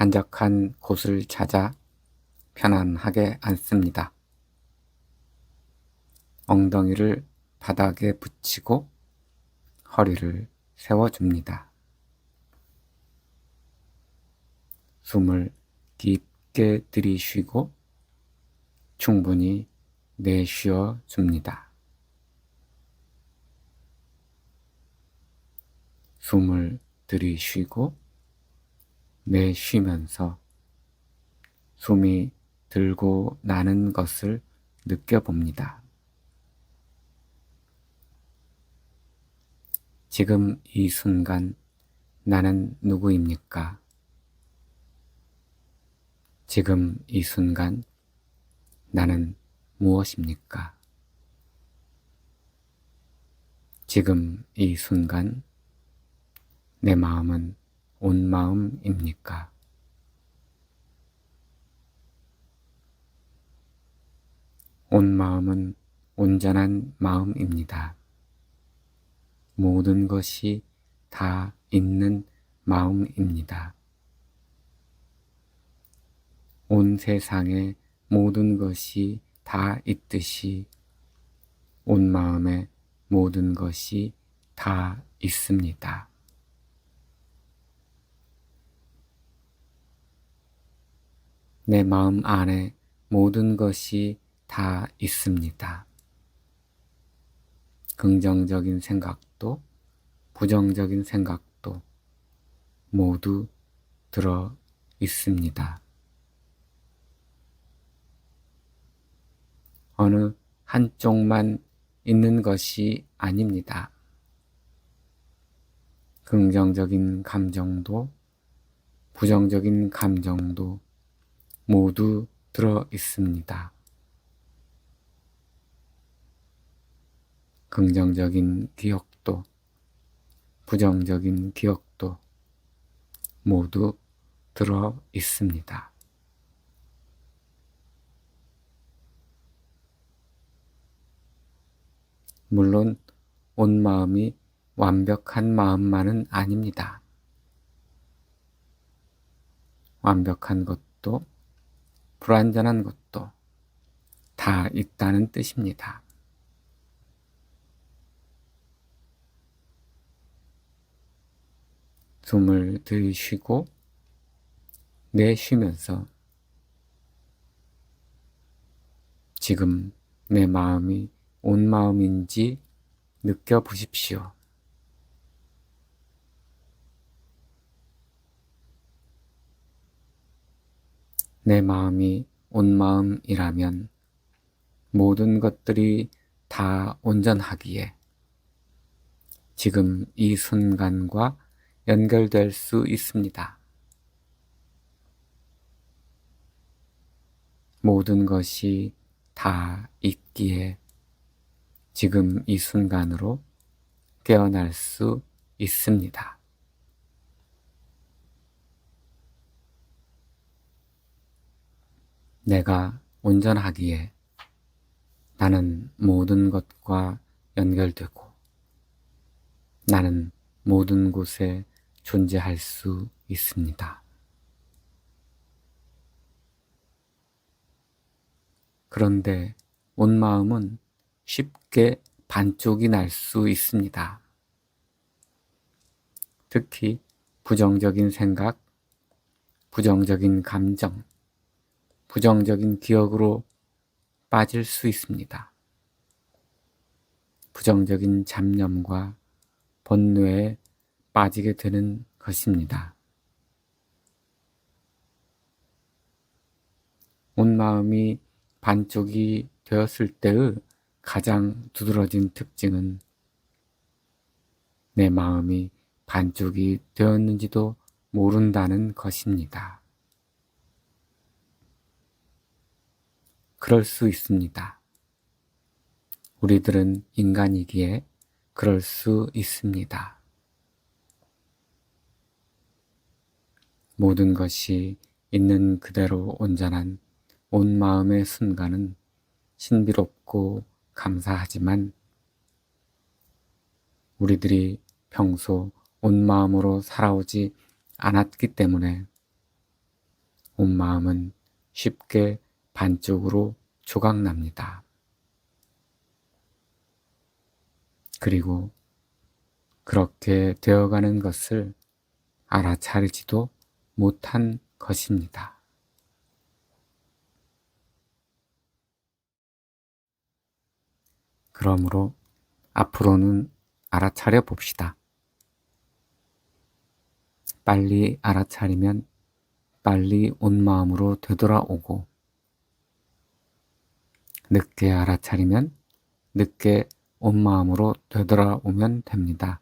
한적한 곳을 찾아 편안하게 앉습니다. 엉덩이를 바닥에 붙이고 허리를 세워줍니다. 숨을 깊게 들이쉬고 충분히 내쉬어 줍니다. 숨을 들이쉬고 내쉬면서 숨이 들고 나는 것을 느껴봅니다. 지금 이 순간 나는 누구입니까? 지금 이 순간 나는 무엇입니까? 지금 이 순간 내 마음은 온 마음입니까? 온 마음은 온전한 마음입니다. 모든 것이 다 있는 마음입니다. 온 세상에 모든 것이 다 있듯이 온 마음에 모든 것이 다 있습니다. 내 마음 안에 모든 것이 다 있습니다. 긍정적인 생각도 부정적인 생각도 모두 들어 있습니다. 어느 한쪽만 있는 것이 아닙니다. 긍정적인 감정도 부정적인 감정도 모두 들어 있습니다. 긍정적인 기억도 부정적인 기억도 모두 들어 있습니다. 물론 온 마음이 완벽한 마음만은 아닙니다. 완벽한 것도 불완전한 것도 다 있다는 뜻입니다. 숨을 들이쉬고 내쉬면서 지금 내 마음이 온 마음인지 느껴보십시오. 내 마음이 온 마음이라면 모든 것들이 다 온전하기에 지금 이 순간과 연결될 수 있습니다. 모든 것이 다 있기에 지금 이 순간으로 깨어날 수 있습니다. 내가 온전하기에 나는 모든 것과 연결되고 나는 모든 곳에 존재할 수 있습니다. 그런데 온 마음은 쉽게 반쪽이 날 수 있습니다. 특히 부정적인 생각, 부정적인 감정, 부정적인 기억으로 빠질 수 있습니다. 부정적인 잡념과 번뇌에 빠지게 되는 것입니다. 온 마음이 반쪽이 되었을 때의 가장 두드러진 특징은 내 마음이 반쪽이 되었는지도 모른다는 것입니다. 그럴 수 있습니다. 우리들은 인간이기에 그럴 수 있습니다. 모든 것이 있는 그대로 온전한 온 마음의 순간은 신비롭고 감사하지만 우리들이 평소 온 마음으로 살아오지 않았기 때문에 온 마음은 쉽게 반쪽으로 조각납니다. 그리고 그렇게 되어가는 것을 알아차리지도 못한 것입니다. 그러므로 앞으로는 알아차려 봅시다. 빨리 알아차리면 빨리 온 마음으로 되돌아오고, 늦게 알아차리면 늦게 온 마음으로 되돌아오면 됩니다.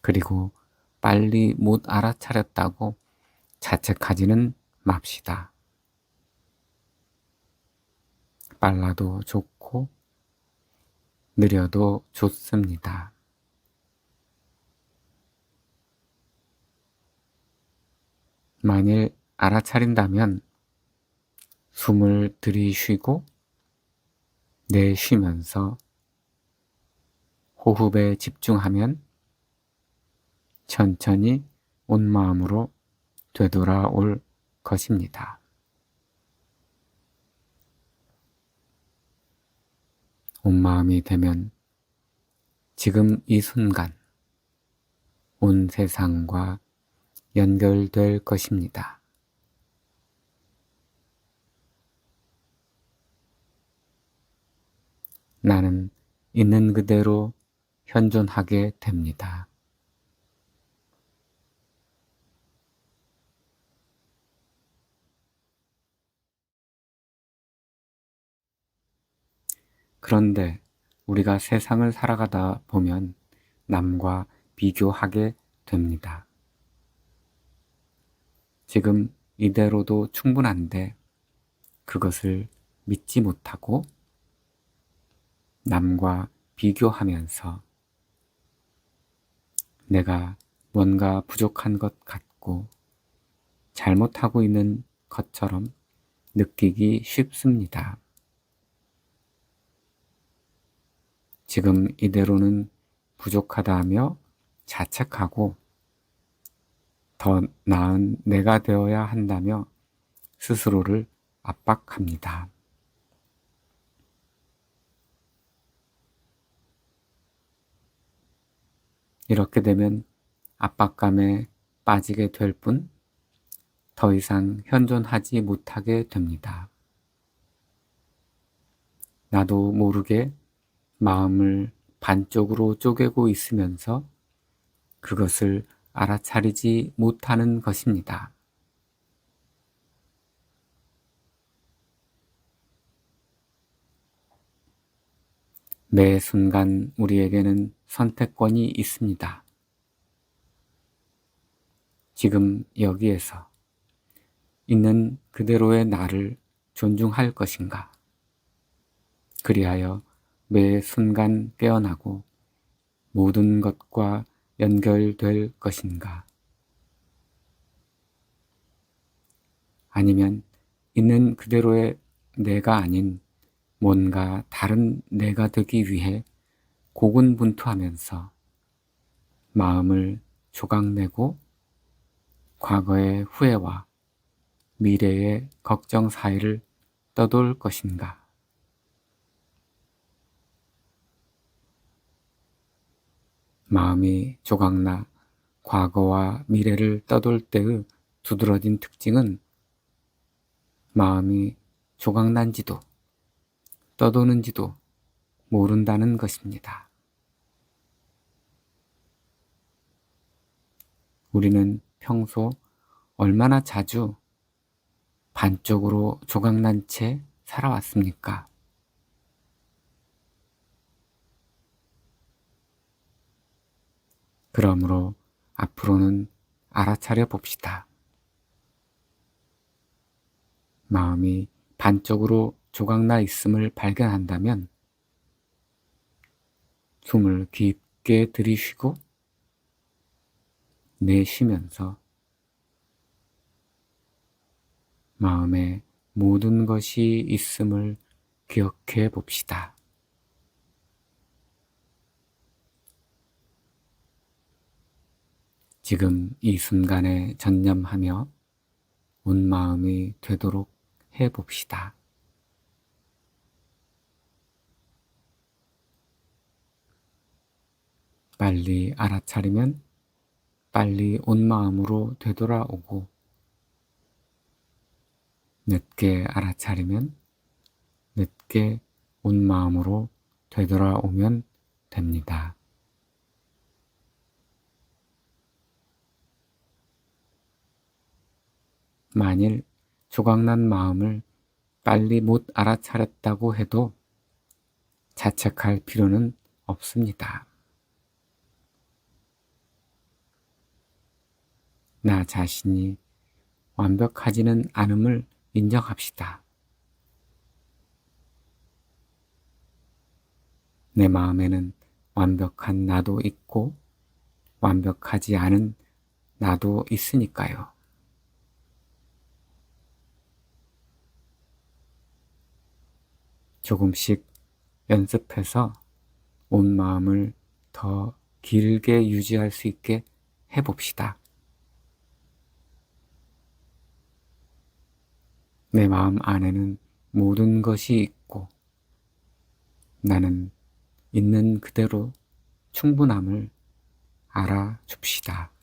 그리고 빨리 못 알아차렸다고 자책하지는 맙시다. 빨라도 좋고 느려도 좋습니다. 만일 알아차린다면 숨을 들이쉬고 내쉬면서 호흡에 집중하면 천천히 온 마음으로 되돌아올 것입니다. 온 마음이 되면 지금 이 순간 온 세상과 연결될 것입니다. 나는 있는 그대로 현존하게 됩니다. 그런데 우리가 세상을 살아가다 보면 남과 비교하게 됩니다. 지금 이대로도 충분한데 그것을 믿지 못하고 남과 비교하면서 내가 뭔가 부족한 것 같고 잘못하고 있는 것처럼 느끼기 쉽습니다. 지금 이대로는 부족하다 하며 자책하고 더 나은 내가 되어야 한다며 스스로를 압박합니다. 이렇게 되면 압박감에 빠지게 될 뿐 더 이상 현존하지 못하게 됩니다. 나도 모르게 마음을 반쪽으로 쪼개고 있으면서 그것을 알아차리지 못하는 것입니다. 매 순간 우리에게는 선택권이 있습니다. 지금 여기에서 있는 그대로의 나를 존중할 것인가? 그리하여 매 순간 깨어나고 모든 것과 연결될 것인가? 아니면 있는 그대로의 내가 아닌 뭔가 다른 내가 되기 위해 고군분투하면서 마음을 조각내고 과거의 후회와 미래의 걱정 사이를 떠돌 것인가? 마음이 조각나 과거와 미래를 떠돌 때의 두드러진 특징은 마음이 조각난지도 떠도는지도 모른다는 것입니다. 우리는 평소 얼마나 자주 반쪽으로 조각난 채 살아왔습니까? 그러므로 앞으로는 알아차려 봅시다. 마음이 반쪽으로 조각나 있음을 발견한다면 숨을 깊게 들이쉬고 내쉬면서 마음에 모든 것이 있음을 기억해 봅시다. 지금 이 순간에 전념하며 온 마음이 되도록 해 봅시다. 빨리 알아차리면 빨리 온 마음으로 되돌아오고 늦게 알아차리면 늦게 온 마음으로 되돌아오면 됩니다. 만일 조각난 마음을 빨리 못 알아차렸다고 해도 자책할 필요는 없습니다. 나 자신이 완벽하지는 않음을 인정합시다. 내 마음에는 완벽한 나도 있고 완벽하지 않은 나도 있으니까요. 조금씩 연습해서 온 마음을 더 길게 유지할 수 있게 해봅시다. 내 마음 안에는 모든 것이 있고 나는 있는 그대로 충분함을 알아줍시다.